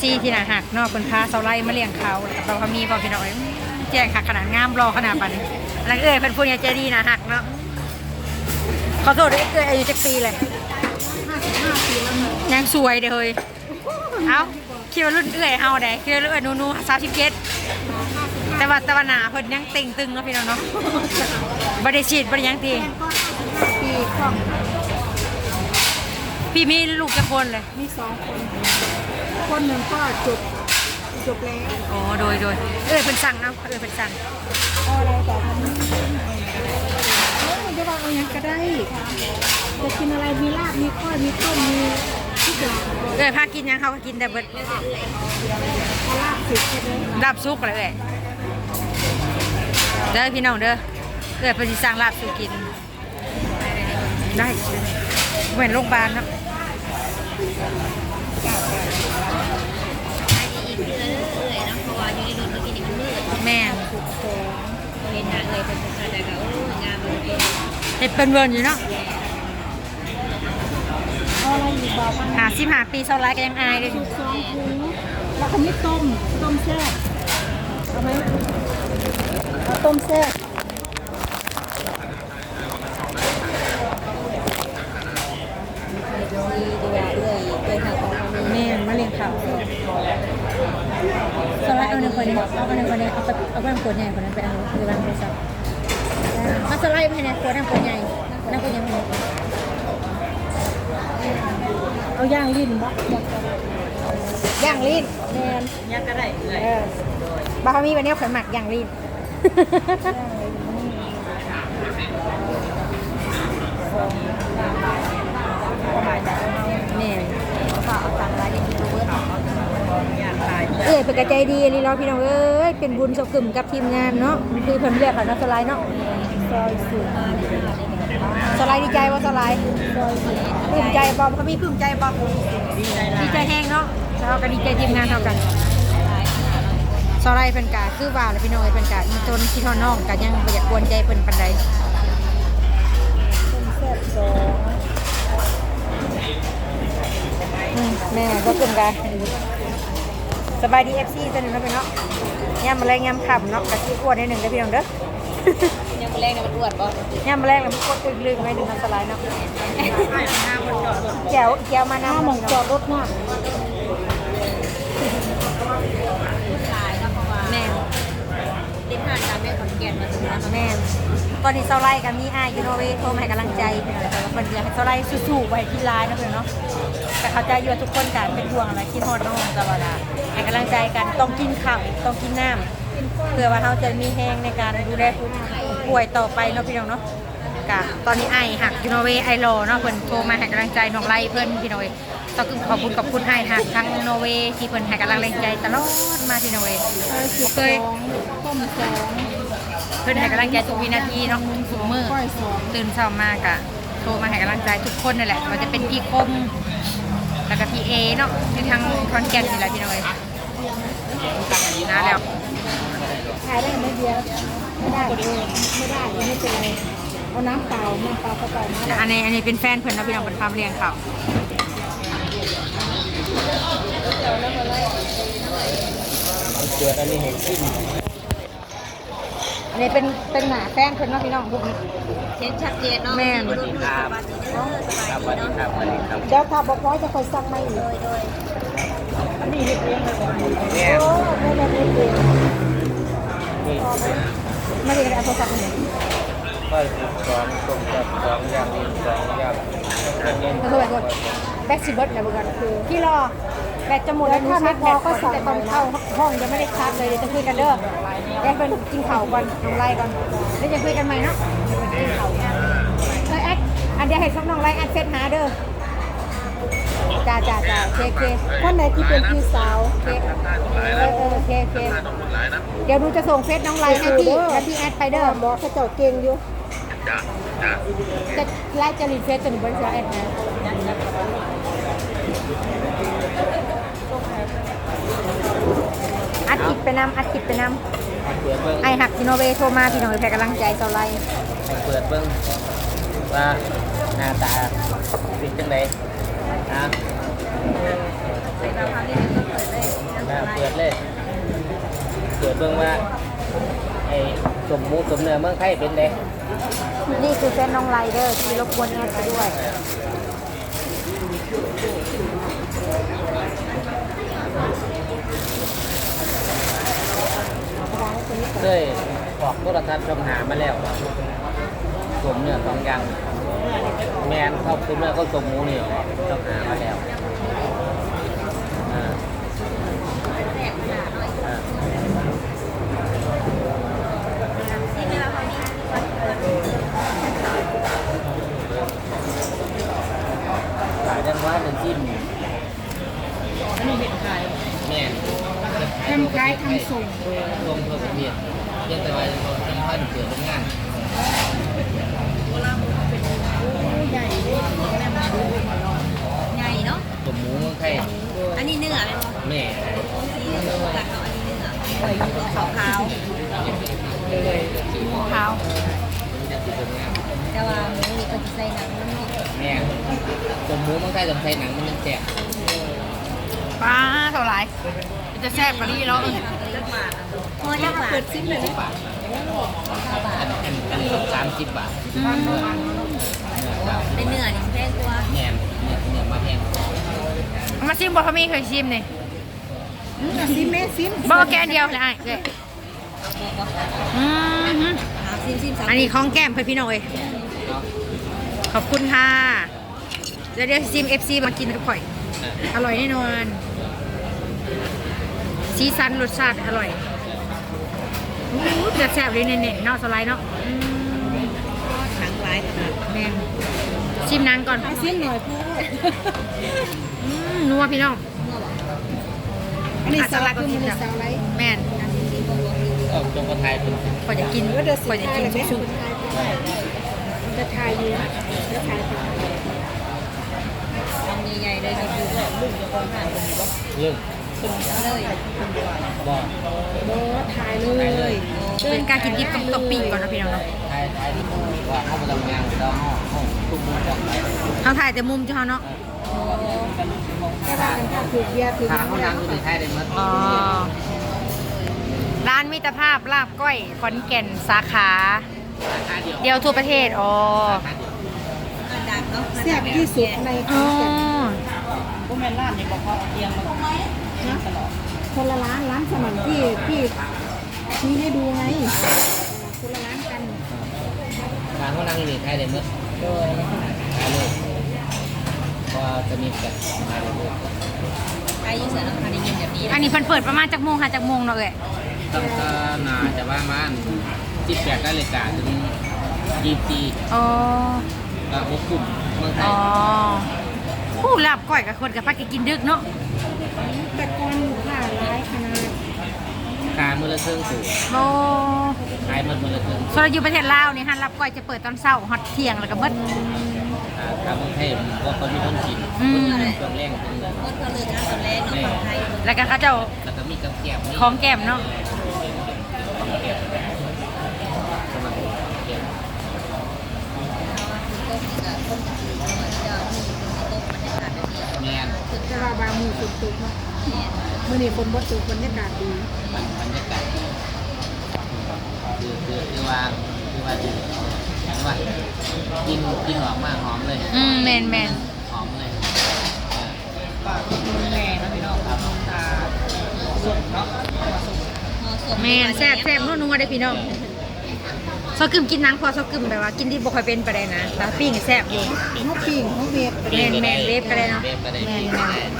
FC ที่น่าหักเนาะเพิ่นพาเสาไล่มาเลี้ยงเขาแล้วก็เรามีพ่อพี่น้องเอ้ยแจ้งคักขนาดงามรอขนาดบัดนี้อันนั้นเอ้ยเพิ่นพูดเนี่ยใจดีน่าหักเนาะขอโทษด้วยเอ้ยอายุจักปีเลยยังสวยเด้อเฮ้ยเอ้าคิดว่ารุ่นเอ้ยเฮาได้คิดว่ารุ่นเอ้ยหนูๆ37แต่ว่าแตะวันหนาเพิ่นยังเต่งตึงเนาะพี่น้องเนาะบ่ได้ฉีดบ่ได้หยังทีปีของพี่มีลูกจักคนเลย มีสองคน คนหนึ่งก็จบจบแล้วอ๋อโดยโดยเอ้ยเพิ่นสั่งนะเอ้ยเพิ่นสั่งเอาอะไรต่อทำเออจะว่าเอาอย่างก็ได้จะกินอะไรมีลาบมีข้อยมีต้มมีทุกอย่างเอ้ยพากินยังเขาก็กินแต่เบิดลาบสุกลาบซุกเลยเอ้ยเด้อพี่น้องเด้อเอ้ยเพิ่นสิสั่งลาบสู่กิน ได้เหมือนโรงพยาบาลนะ นี่มันมืดแม่นเห็นหน้าเอ่ยเป็นภาษาใดก็โอ้งามเลยเฮ็ดเพิ่นเวิร์นอยู่เนาะเอาอะไรอยู่บอกมาหาสิบหาปีเท่าไรก็ยังอายเลยสุกสองถุงแล้วก็ไม่ต้ม ต้มแซ่บเอาไหมเอาต้มแซ่บ ดีดีว่าเอ่ยเอ่ยหาของมัน แม่นมาเลี้ยงข้าวเท่าไรเอาหนึ่งคนนี้เอาหนึ่งคนนี้เอาไปเอาไปน้ำขวดใหญ่คนนั้นไปเอาหรือวางโทรศัพท์มาสไลด์ไปในขวดน้ำขวดใหญ่น้ำขวดใหญ่ไปไหน เอาย่าง ลิ้นบ่อยากจะย่างลิ้นแมนยังก็ได้เอ่ยเออบ้าเขามีวันนี้ข่อยหมักย่างลิ้นแม่นฝากเอาตังค์ไว้ยังดูเบิร์ดอยากตายเอ้ยเป็นกระใจดีนี่เราะพี่น้องเอ้ยเป็นบุญสกึ่มกับทีมงานเนาะคือเพิ่นเรียกเขาเนาะสไลด์เนาะซอยสุก สไลด์ดีใจว่าสไลด์ปลื้มใจบอมเขามีปลื้มใจบอมดีใจแห้งเนาะเราก็ดีใจทีมงานเท่ากันสไลด์เป็นกาคือว่าแล้วพี่น้องเอ้ยเป็นกาอีตนที่ทอน้องกันยังบ่อยากกวนใจเพิ่นปานใดแม่ก็กึ่มกันสบายดี FC ตัวหนึ่งเนาะพี่เนาะย่ำแมลงย่ำขำเนาะกะทิอ้วนนิดหนึ่งเด้พี่น้องเด้อ แรงนะมันอวดบ่ย่ำแมลงแล้วมันกดตึกลึกไว้ดึงน้ำสไลด์เนาะแก้วแก้วมาหน้าน้ำหมองจอดรถหน้าขายเนาะเพราะว่าแม่ติดทานการแม่ขอนแก่นมาถึงแล้วแม่ตอนนี้เซาไลกับมีอ้ายอยู่นอร์เวโทรมาให้กำลังใจพี่น้องแต่ว่าเพิ่นอยากให้เซาไลสู้ๆไว้ที่ร้านนะเพิ่นเนาะแต่เขาใจอยู่ทุกคนกันเป็นห่วงอะไรคิดฮอดน้องตลอดอะให้กำลังใจกันต้องกินข้าวต้องกินน้ำ เพื่อว่าเราจะมีแรงในการดูแลผู้ป่วยต่อไปเนาะพี่น้องเนาะกะตอนนี้ไอหักยู่นเวไอรอเนาะเพิ่นโทรมาให้กำลังใจน้องไล่เพิ่นพี่น้อยต้องขอบคุณขอบคุณให้หักทั้งโนเวที่เพิ่นให้กำลังใจตลอดมาที่นอร์เวย์ซอยสุกเคยต้มสองเพิ่นให้กำลังใจทุกวินาทีเนาะทุกมื้อตื่นเช้ามากะโทรมาให้กำลังใจทุกคนนั่นแหละมันจะเป็นพี่คมแล้วก็พี่เอเนาะที่ทางคอนแกนนี่แหละพี่น้อยนะแล้วายได้ไม่เดียวไม่ได้เออไม่ได้ไม่เป็นไรเอาน้ำเปล่าน้ำเปล่าเข้าไปนะอันนี้อันนี้เป็นแฟนเพิ่นเนาะพี่น้องเป็นพามาเลี้ยงเขาเกิดอันนี้เห็นขึ้นอันนี้เป็นเป็นหมาแฟนเพิ่นเนาะพี่น้องพวกนี้เห็นชัดเจนเนาะแม่นรุ่นๆสบายดีเนาะสบายครับดีวันนี้เนาะครับวันนี้ครับเดี๋ยวถ้าบอกร้อยจะคอยสั่งมาอีกโดยโดยเนี่ยโอ้ไม่ได้ไม่ได้ นี่ไม่ได้เอาโทรศัพท์มาเนี่ยก็สองตรงกับสองอย่างนี้สองอย่างอันนี้โทรไปกดแบ็กซิเบิร์ดนะเบุกันคือพี่รอแบตจะหมดแล้แล้วถ้าไม่พอก็สั่งแต่ตอนเข้าห้องยังไม่ได้ชาร์จเลยจะคุยกันเด้อแยกเป็นกินข้าวก่อนน้องไล่ก่อนแล้วจะคุยกันใหม่เนาะเออแอดอันเดียวให้ช่องน้องไล่แอดเฟซหาเด้อ จ้าจ้าจ้าโอเคโอเคคนไหนที่เป็นพี่สาวโอเคเออเออโอเคโอเคเดี๋ยวหนูจะส่งเฟซน้องไลน์ให้พี่แล้วพี่แอดไปเด้อหมอเขาเจ้าเก่งอยู่จะไล่จะรีเฟซจนถึงบริษัทแอดนะอัดคลิปไปนำอัดคลิปไปนเปิดเบิ้งำไอหักจิโนเวโทรมาพี่น้องแพ้กำลังใจเท่าไรเปิดเบิ้งว่าหน้าตาเป็นจังได อะดเบิ่งว่าไอ้สมหมูสมเนื้อเมืองไทยเป็นไงนี่คือเส้นน้องไรเดอร์ที่รบกวนแอดไปด้วยเคยออกโทรทัศน์ช่องหามาแล้ว สมเนื้อสองอย่าง แมนเข้าสมเนื้อก็สมหมูนี่ช่องหามาแล้วอ่าอ่าขายดังว่าเป็นจิ้มอันนี้เห็ดไข่แม่นทำขายทำส่ง ลงทั่วประเทศเพียงแต่ว่าเราจังหวัดเกิดเป็นงาน ใหญ่เลยแม่มาดูใหญ่เนาะสมหมูเมืองไทยอันนี้เนื้อเลยแม่สีเหลืองกับอันนี้เนื้อขาวขาวเลยขาวมันจะติดเป็นงานแต่ว่าหมูนี่ก็จะใส่หนังมันเนาะแม่สมหมูเมืองไทยต้องใช้หนังมันยังแสบป้าเท่าไหร่จะแซ่บกว่านี้แล้วพอจะเปิดซิมเลยสิบบาทอันอันอันสามสิบบาท เนื้อเนื้อเจ้าเป็นเนื้อนี่แพงกว่าแม่นเนื้อเนื้อมาแพงมาซิมบ่เขามีเคยชิมนี่อืมซิมแม่ซิมบ่แกนเดียวเลยไอ้เด้อืมซิมซิมอันนี้ของแก้มเพื่อนพี่น้องเอ้ยเนาะขอบคุณค่ะเดี๋ยวเดี๋ยวซิม FC มากินกับข่อยอะอร่อยแน่นอนสีสันรสชาติอร่อยอู้จะแซ่บเลยเน่ๆเนาะสไลด์เนาะอืมหนังร้ายขนาดแม่น ชิมนังก่อนเอาซิมหน่อยพูดอืมนัวพี่น้องอันนี้อะสสลัลัดดก็ก็กิมีนจ้ะสาวไรแม่นเออจงกระไทยเป็นขอยจะกินก็เดือดขสิอยจะทายกินเลยแม่สุกจะทายอยู่จะทายไปทำใหญ่ๆเลยก็คือลูกจะคนผ่านคนอ ยู่เรื่องเลยบ่โบทายเลยๆเป็นการกินดิบกับตบปีกก่อนนะพี่น้องเนาะไทยไทยที่ว่าเข้าไปทำงานแล้วห้องห้องทุกมุมจังไปเขาถ่ายแต่มุมเจ้าเนาะถ้าทานถ้าถูกเบียร์ถูกทางห้องน้ำอยู่ในไทยได้มั้ยอ๋อร้านมิตรภาพลาบก้อยขอนแก่นสาขาราคาเดียวเดียวทั่วประเทศอ๋อราคาเดียวอันดับเนาะแซ่บที่สุดในขอ๋ออนแก่นพวกแม่ร้านนี่บอกว่าเตียงมันนะตลอด คนละร้านร้านสมันที่ที่ชี้ให้ดูไงคนละร้านกันทางห้องน้ำอยู่ในไทยได้มั้ยโดยขายเลยเพราะว่าจะมีแบบขายเลยใครยิ่งเสียน้ำพันได้ยินแบบนี้อันนี้เพิ่นเปิดประมาณจากโมงค่ะจากโมงเนาะเอ้ยตั้งแต่นาจะว่ามันสิบแปดนาฬิกาถึงยี่สิบสี่อ๋อก็หกกลุ่มเมืองไทอ๋ยอผู้ลาบก้อยกับคนกับพักกินดึกเนาะ แต่ก่อนผ่าร้ายขนาดขายมือละเครื่องสูงโอ้ขายหมดมือละเครื่องส่วนเราอยู่ประเทศลาวนี่ฮันรับก้อยจะเปิดตอนเช้าฮอตเที่ยงแล้วก็เบิด อ่าทางเมืองไทยว่าคนมีคนกินอืม คนมีช่วงแรกเป็นเงินก็เขาเลยนะตอนแรกเนาะของไทยแล้วก็เขาเจ้าแล้วก็มีกับแก้มนี่ของแก้มเนาะ ของแก้มสมัครแก้ม ก็มีกับคนอื่นๆเหมือนจะมีคนในโต๊ะบรรยากาศแบบนี้ แมน แต่ว่าบางมือฝนตกเนาะเมื่อ นี้ฝนบ่ตกบรรยากาศดีบรรบรรยากาศคือคือคือว่าคือว่าคือคือว่ากินกินออกมากหอมเลยอืมแมนแมนหอมเลยเออแม่นะพี่น้องครับตาสดเนาะแมนแซ่บแซ่บนัวๆได้พี่น้องซอกึมกินนังพอซอกึมแบบว่ากินที่บ่ค่อยเป็นไปได้นะแต่ปิ้งแซ่บอยู่เขาปิ่งเขาเวียดแมนแมนเวฟก็ได้เนาะเวฟก็ได้แมนแมน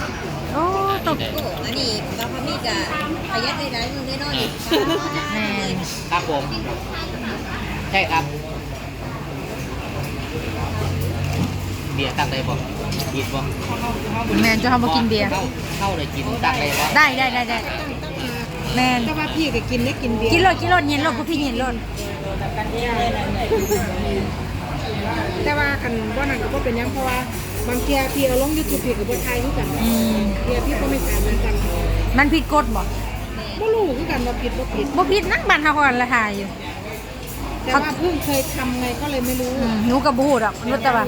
ได้โอ้ตกโอ้อันนี้กาพามีกะประหยัดได้หลายมือได้น้อยอีกแมนครับผม ใช่ครับ เบียร์ตักได้บ่กินบ่แมนจะทำมากินเบียร์เข้าเข้าเลยกินตักได้บ่ได้ได้ได้ได้แมนแต่ว่าพี่ก็กินได้กินเบียร์กินรถกินรถเย็นรถกูพี่เย็นรถแต่ว่าคันบ่นั่นก็บ่เป็นหยังเพราะว่า บางเทียพี่เอาลง YouTube พี่ก็บ่ทายคือกันอืม เทียพี่ก็ไม่ทายเหมือนกันมันผิดกฎบ่บ่รู้คือกันว่าผิดบ่ผิด บ่ผิดนั่งบ้านเฮาก่อนละทายอยู่ แต่ว่าเพิ่งเคยทำไงก็เลยไม่รู้ อืมหนูกับบูดอะรู้แต่ว่าไ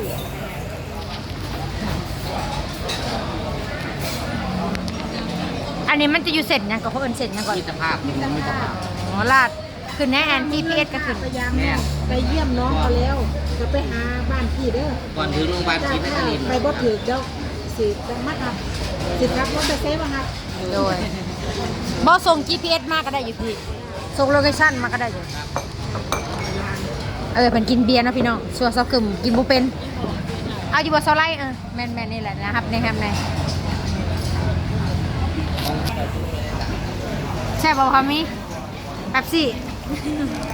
ออันนี้มันจะอยู่เสร็จยังก็เพราะเอินเสร็จยังก่อนมิตรภาพมีมิตรภาพอ๋อลาด ขึ้นแน่แอน GPS ก็ขึ้นพยายามน้องไปเยี่ยมน้องเขาแล้วจะไปหาบ้านพี่เด้อก่อนถึงโรงพยาบาลถ้าศรีนคถ้ารินทร์ไปบ่ถือเดี๋ยวสิจะมาทำสิครับรถไปเซฟบ่ครับโดยบอส่ง GPS มาก็ได้อยู่พี่ส่งโลเคชั่นมาก็ได้อยู่เออเป็นกินเบียร์นะพี่น้องชัวร์ซอกกึมกินบุเป็น เอาอยู่บนซอไลท์เออแมนแมนนี่แหละนะครับในแฮมในใช่ป่าวคะมิแป๊บซี่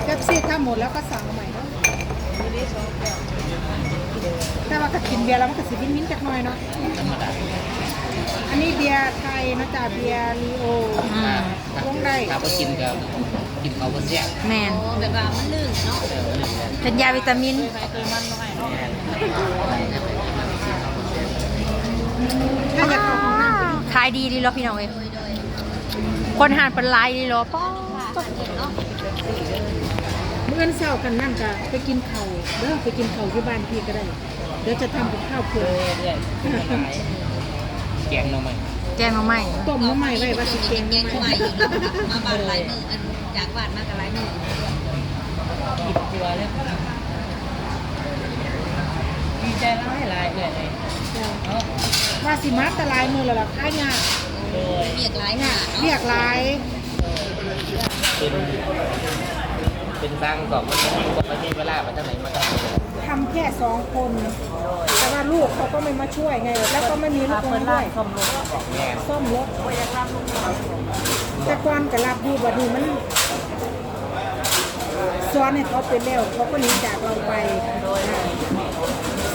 แป๊บซี่ถ้าหมดแล้วก็สั่งใหม่เนาะถ้าว่าก็กินเบียร์แล้วมันก็สิมิ้นๆจักหน่อยเนาะธรรมดาอันนี้เบียร์ไทยนะจ๊ะเบียร์ลีโออืมลงได้ถ้าบ่กินก็กินเขาบ่แซ่บแมนแบบว่ามันลื่นเนาะเออลืมแล้วเป็นยาวิตามิน เคยไปเคยมันน้อยเนาะถ้าอยากเข้าห้องน้ำขายดีดีเหรอพี่น้องเอ้ยคนหานเป็นหลายดีเหรอป้อ เมื่อนเช้ากันนั่นก็ไปกินข้าวเด้อไปกินข้าวที่บ้านพี่ก็ได้ เดี๋ยวจะทำกับข้าวเผื่อเรื่อยๆไม่หลายแกงหน่อไม้แกงมาใหม่ต้มน้ำใหม่ไว้ว่าสิเกงแกงใหม่อยู่เนาะมาบ้านหลายมืออันจากบ้านมาก็หลายมือกินตัวเลยดีใจหลายหลายเลยเนาะว่าสิมาแตะลายมือแล้วล่ะค่ายากโดยเรียกหลายหน้าเนาะเรียกหลาย เป็นเป็นสร้างสองมันก็ไม่มีเวลามาจากไหนมาจากไหนทำแค่สองคน แต่ว่าลูกเขาก็ไม่มาช่วยไง แล้วก็ไม่มีลูกน้องด้วยแม่ส้มรถแต่ก่อนกับรับดูบัดนี้มันซ้อนให้เขาเป็นแล้วเขาก็หนีจากเราไป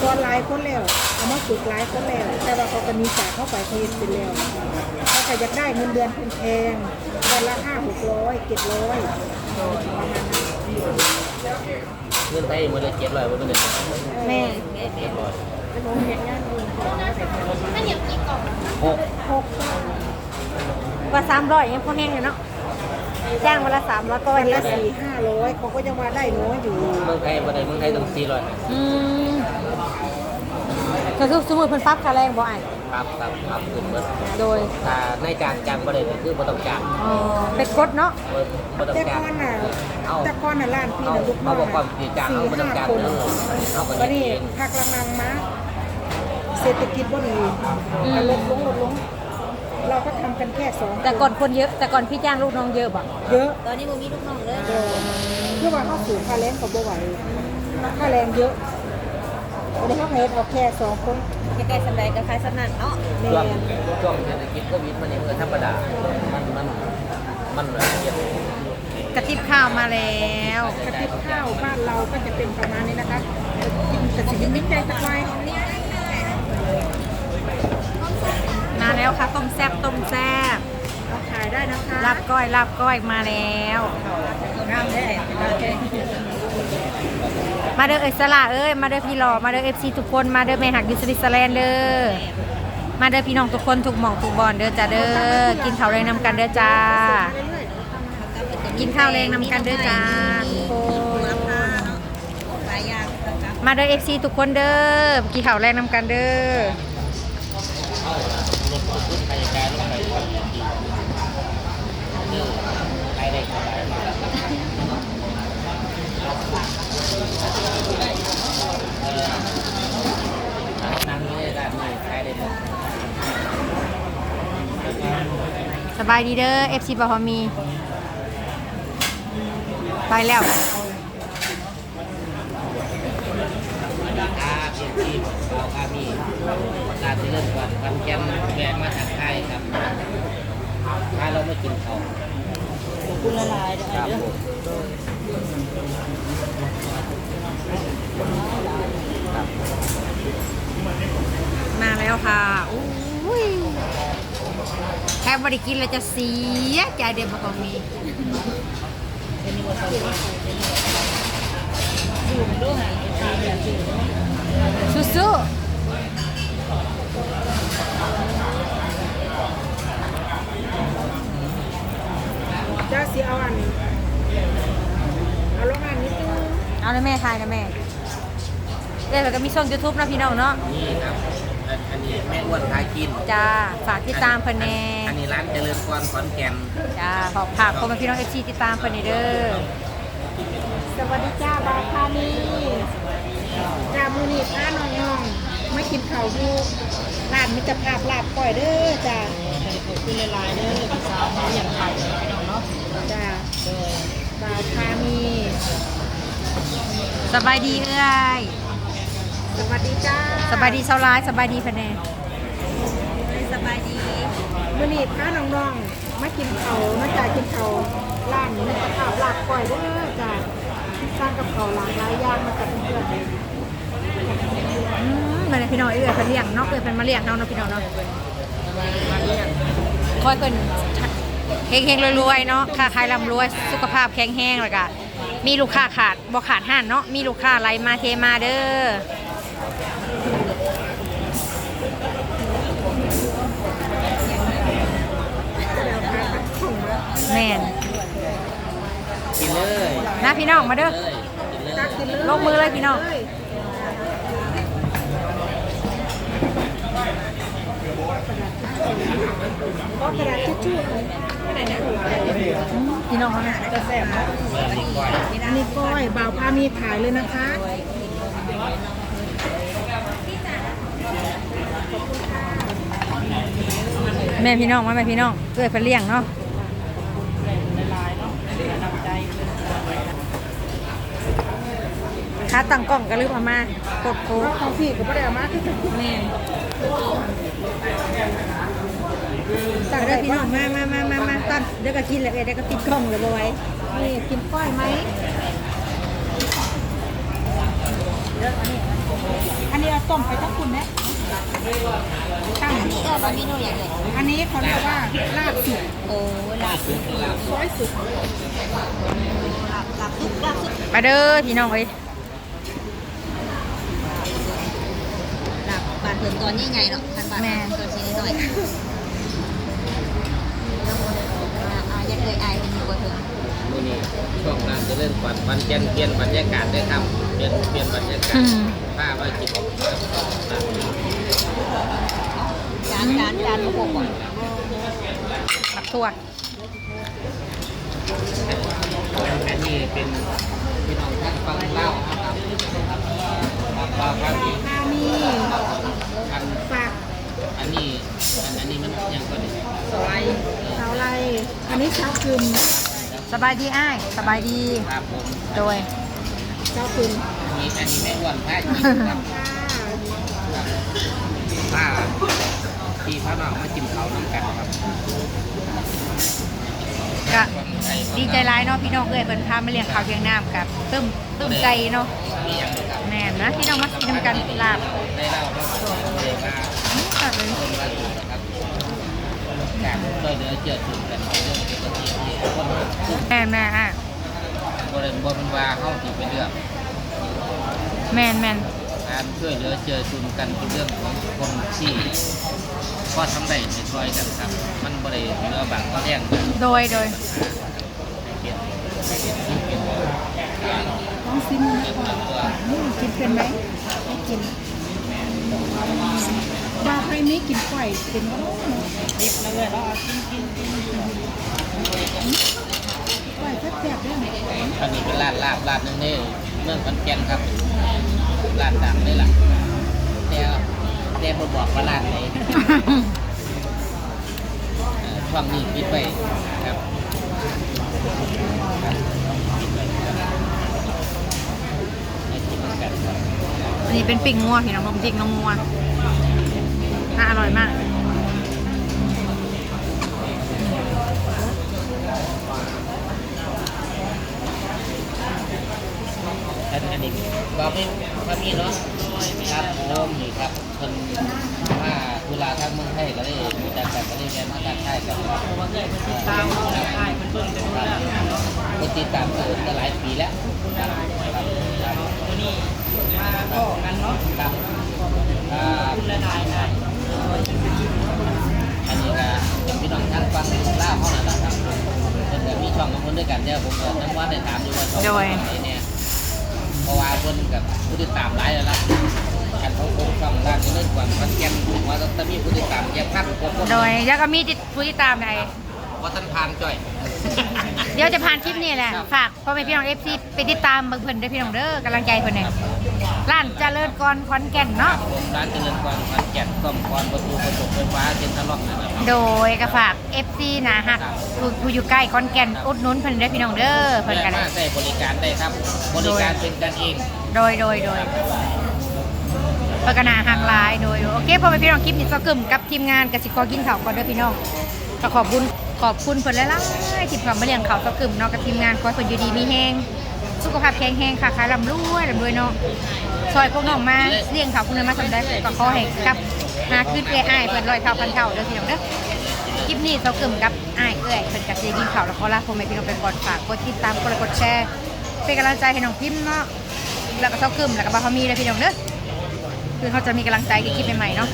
ซ้อนหลายคนแล้วเอามาฝึกหลายคนแล้วแต่ว่าเขาก็หนีจากเขาไปเขาเฮ็ดเป็นแล้ว เขาก็อยากได้เงินเดือนแพงๆวันละห้าหกร้อยเจ็ดร้อยประมาณนั้นเงินไทยมันเลยเจ็ดร้อยมันเลยแม่เจ็ดร้อยนั่นอย่างกี่กล่องหกหกก็ว่าสามร้อยยังพอแห้งอยู่เนาะจ้างวันละสามร้อยก็วัวันนละละสี่สี่ห้าร้อยเขาก็ยังว่าได้น้อยอยู่เมืองไทยวันใดเมืองไทยต้องสี่ร้อยอืมก็คือสมมติเพิ่นปรับค่าแรงบ่อ่า นครับครับครับขึ้นเบิดโดยถ้าในจ้างจ้างบ่ได้ก็คือบ่ต้องจ้างอ๋อเป็นกฎเนาะบ่บ่ต้องแต่จ้างก่อนน่ะเอาแต่ก่อนน่ะร้านพี่เอาน่ะลูกน้เอาองบอกความน่ะจริงจังสี่เอาบ่ต้องห้าจ้างคนเออเอาก็วันเฮ็นี้ดเองพักลังๆมาเศรษฐกิจบ่ดีก็ลดลงลดลง เราก็ทำกันแค่สองแต่ก่อนคนเยอะ แต่ก่อนพี่จ้างลูกน้องเยอะบ่เยอะ ตอนนี้บ่มีลูกน้องเลยเออคือว่าเขาสูงค่าแรงเขาบ่ไหวค่าแรงเยอะวันนี้เขาเฮ็ดเอาแค่สองคน ใกล้ๆสันใดก็คล้ายสันนั่นเนาะแม่ช่วงนช่วงเศรษฐกิจโควิดมันนี่มันก็ธรรมดา มันมันมันละเอียดกระติบข้าวมาแล้วกระติบข้าวบ้านเราก็จะเป็นประมาณนี้นะคะกินแต่สิ่งมิตใจสักไว้มาแล้วค่ะต้มแซ่บต้มแซ่บเราขายได้นะคะลาบก้อยลาบก้อยมาแล้ว งามแท้ มาเด้อเอสละเอ้ยมาเด้อพี่หล่อมาเด้อเอฟซีทุกคนมาเด้อแม่หักยูสวิตเซอร์แลนด์เด้อมาเด้อพี่น้องทุกคนทุกหม่องทุกบอนเด้อจ้าเด้อกินข้าวแรงนำกันเด้อจ้า กินข้าวแรงนำกันเด้อจ้าทุกคนมาเด้อเอฟซีทุกคนเด้อกินข้าวแรงนำกันเด้อลดต้นทุนค่าใช้จ่ายลงไปกว่าดีคือรายได้เท่าไหร่เออนั่งไม่ได้ด้านนี้ขายได้หมด สบายดีเด้อเอฟซีบะฮอมี ไปแล้ว อาเอ็นทีเอาอามีการที่เริ่มก่อนคำแก้มแวะมาทักทายครับถ้าเราไม่กินเขาขอบคุณละลายเด้อครับเด้อผมครับมาแล้วค่ะอุ้ย แค่บริกินแล้วจะเสียใจเดี๋ยวบะฮอมีดูมันด้วยตามแบบนี้สู้จ้าสิเอาอันนี้เอาลงอันนี้ตึ้งๆเอาเลยแม่ทายนะแม่เดี๋ยวเราก็มีช่อง YouTube นะพี่น้องเนาะนี่ครับไอ้อันนี้แม่อ้วนพากินจ้าฝากติดตามเพิ่นแน่อันนี้ร้านเจริญกรขอนแก่นจ้าขอบฝากคนมาพี่น้องเอฟซีติดตามเพิ่นนี่เด้อสวัสดีจ้าบาคานีจ้ามือนีพาน้องๆไม่กินข้าวอยู่ร้านมิตรภาพลาบก่อยเด้อจ้าขอบคุณหลายๆเด้อพี่สาวเขาอย่างไข่พี่น้องเนาะจ้าโดยบาคานีสบายดีเอ้ย สวัสดีจ้าสบายดีเซาร้ายสบายดีเพิ่นแน่สบายดีมือนีพาน้องๆมากินข้าวมาจ่ายกินข้าวร้านมิตรภาพลาบก่อยเด้อจ้าสร้างกับข้าวหลากหลายอย่างมากับเพื่อนอืมมาเลยพี่น้องเอ้ยเพิ่นเลี้ยงเนาะเอ้ยเพิ่นมาเลี้ยงเนาะเนาะพี่น้องเนาะคอยเพิ่นเฮงๆรวยๆเนาะค้าขายร่ำรวยสุขภาพแข็งแรงแล้วก็มีลูกค้าขาดบ่ขาดห้านเนาะมีลูกค้าไหลมาเทมาเด้อ แม่นกินเลยนะพี่น้องมาเด้อลงมือเลยพี่น้องก็กระดาษทิชชู่พี่น้องเขานะจะแสบอันนี้ก้อยอันนี้ก้อยบ่าวพามีถ่ายเลยนะคะ แม่พี่น้องมาแม่พี่น้องเอ้ยเพิ่นเลี้ยงเนาะหลายๆเนาะนำใจค้าตั้งกล้องก็ลืมเอามากดโคเพราะของพี่ก็ไม่ได้เอามาที่จะแม่สั่งเด้ได้อพี่พี่น้น้อองงมามามามามาตอนเดี๋ยวก็กินแล้วเอ้ยเดี๋ยวก็ปิดกล้องเลยบ่ไหว้นี่กินก้อยไหมอันนี้เราต้มไปทั้งคุณนะ ตั้งนี่เออบะหมี่หนูอย่างไรอันนี้เขาเรียกว่าลาบสุกโอ้ลาบซอยสุกลาบลาบซุปลาบซุปมาเด้อพี่น้องเอ้ยลับบาดเพิ่นตอนใหญ่ๆเนาะคันบาดแม่ตอนชิ้นน้อยๆอ่าอยากเลยอายเป็นอยู่บ่เถิงมื้อนี้ช่วงร้านเจริญกรขอนแก่นเปลี่ยนบรรยากาศได้ครับเปลี่ยนเปลี่ยนบรรยากาศพามากินจานจานจานพวกก่อนผักถั่วอันนี้เป็นพี่น้องท่านฟังเล่านะครับปลาครับพามีอันฝากอันนี้อันอันนี้มันยังก็ดีสไลด์สาไรอันนี้ชาวกึมสบายดีอ้ายสบายดีครับผมโดยชาวกึมมีอันนี้ไม่อ้วนแท้จริงครับป้า ที่พระน้องมาจิ้มเขาน้ำกันครับก็ดีใจร้ายเนาะพี่น้องเอ้ยเพิ่นพามาเลี้ยงข้าวเลี้ยงน้ำกับตึ้มตึ้มใจเนาะมีอย่างเดียวครับแม่นนะพี่น้องมากินนำกันลาบได้เล่าว่าเด็กมาอืมตัดเลยคนละจุดนะครับการช่วยเหลือเจือจุนกันเรื่องเกี่ยวกับที่ที่คนซึ่งแม่นแม่อะบริบทมันว่าเข้าที่เป็นเรื่องแม่นแม่น การช่วยเหลือเจือจุนกันเป็นเรื่องของคนที่ก็ทำได้ในช่วยกันครับ มันบริเหลือบางก็แย่งกันโดยโดยเปลี่ยนเปลี่ยนที่เปลี่ยนลองซิมนะเปลี่ยนคะตัว นี่กินเป็นไหมไม่กินบาใครไม่กินก้อยเป็นก็ดิบเลยแล้วเอากินกินกินก้อยแซ่บๆด้วยอันนี้เป็นร้านลาบร้านหนึงนี่เมืองขอนแก่นครับ ร้านดังเลยล่ะแต่แต่บ่บอกว่าร้านไหนเอ่อช่วงนี้ปิดไปครับให้กินกันครับอันนี้เป็นปิ่งงัวพี่น้องนมปิ่งนมงัวน่าอร่อยมาก อันอันนี้ก็ไม่ ก็มีเนาะครับโน้มนี่ครับคนถ้าเวลาทางเมืองไทยก็ได้มีแต่กันก็ได้แวะมาทางไทยกันครับว่าเคยเป็นติดตามเนาะอายเป็นเบิ่งเป็นเรื่องเนาะคนติดตามเออก็หลายปีแล้วครับครับวันนี้มาก็กันเนาะครับอ่าคุณหลายๆนะอันนี้ก็เป็นพี่น้องทางฟังล่าเขานั่นแหละครับเพิ่นก็มีช่องของเพิ่นด้วยกันเนี่ยผมก็นั่งว่าได้ถามอยู่ว่าช่องไหนเนี่ย เพราะว่าเพิ่นกับผู้ติดตามหลายแล้วล่ะกันเขาเขาคงช่องร้านเรื่องกว่ามันแกนว่าจะมีผู้ติดตามเยกพันกว่าคน โดยแล้วก็มีติดผู้ติดตามใน ว่าท่านพานจ่อยเดี๋ยวจะผ่านคลิปนี้แหละ ฝากพ่อแม่พี่น้องเอฟซีไปติดตามเบิ่งเพิ่นด้วยพี่น้องเด้อกำลังใจเพิ่นเนี่ยร้านเจริญกรขอนแก่นเนาะผมร้านเจริญกรขอนแก่นซ่อมกรประตูกระจกไฟฟ้าเซ็นทรัลล็อกนะครับ โดยก็ฝาก FC นะฮักผู้ผู้อยู่ใกล้ขอนแก่นอุดหนุนเพิ่นด้วยพี่น้องเด้อเพิ่นกันมาใช้บริการได้ครับ บริการเป็นกันเอง โดย โดย โดยเพิ่นก็น่าฮักหลาย โดยโอเคพ่อแม่พี่น้องคลิปนี้ก็กึ่มกับทีมงานกสิกรกินข้าวก่อนเด้อพี่น้องก็ขอบคุณ ขอบคุณเพิ่นหลายๆที่พร้อมมาเลี้ยงเขาวก็กึ่มเนาะกับทีมงานขอให้เพิ่นอยู่ดีมีแฮงสุขภาพแข็งแรงค่ะขายร่ำรวยร่ำรวยเนาะซอยพวกน้องมาเลี้ยงเขาพวกนั้นมาทำได้ก็ขอให้กับหาขึ้นเอ้ยอ้ายเพิ่นร้อยเท่าพันเท่าเด้อพี่น้องเด้อคลิปนี้เซากึ่มกับอ้ายเอ้ยเพิ่นกับสิกินข้าวแล้วขอลาพ่อแม่พี่น้องไปก่อนฝากกดติดตามกดไลค์กดแชร์เป็นกำลังใจให้น้องพิมพ์เนาะแล้วก็เซากึ่มแล้วก็บ่าวพามีเด้อพี่น้องเด้อ คือเขาจะมีกำลังใจกับคลิปใหม่ๆเนาะ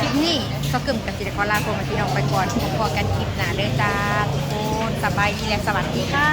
คลิปนี้เซากึ่มกับสิได้ขอลาพ่อแม่พี่น้องไปก่อนพบกันคลิปหน้าเด้อจ้าทุกคนสบายดีและสวัสดีค่ะ